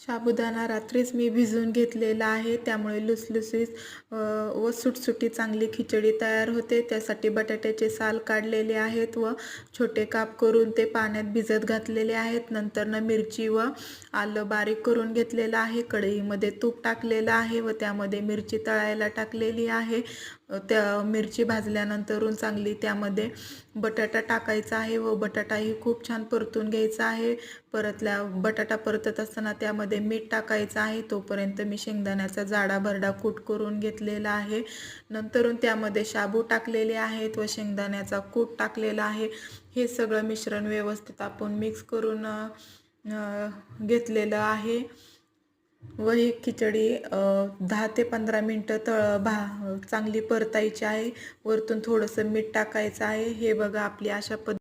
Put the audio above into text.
साबुदाणा रात्रीच मी भिजवून घेतलेला आहे. त्यामुळे लुसलुसीत व सुटसुटी चांगली खिचडी तयार होते. त्यासाठी बटाट्याचे साल काढलेले आहेत व छोटे काप करून ते पाण्यात भिजत घातलेले आहेत. नंतरनं मिरची व आलं बारीक करून घेतलेलं आहे. कढईमध्ये तूप टाकलेलं आहे व त्यामध्ये मिरची तळायला टाकलेली आहे. त्या मिरची भाजल्यानंतरून चांगली त्यामध्ये बटाटा टाकायचा आहे व बटाटाही खूप छान परतून घ्यायचा आहे. परतल्या बटाटा परतत असताना त्यामध्ये मीठ टाकायचं आहे तोपर्यंत मी शेंगदाण्याचा जाडा भरडा कूट करून घेतलेला आहे. नंतरून त्यामध्ये शाबू टाकलेले आहेत व शेंगदाण्याचा कूट टाकलेला आहे. हे सगळं मिश्रण व्यवस्थित आपण मिक्स करून घेतलेलं आहे. व ही खिचडी दहा ते पंधरा मिनटं तळ भा चांगली परतायची आहे. वरतून थोडंसं मीठ टाकायचं आहे. हे बघा आपली अशा पद्धती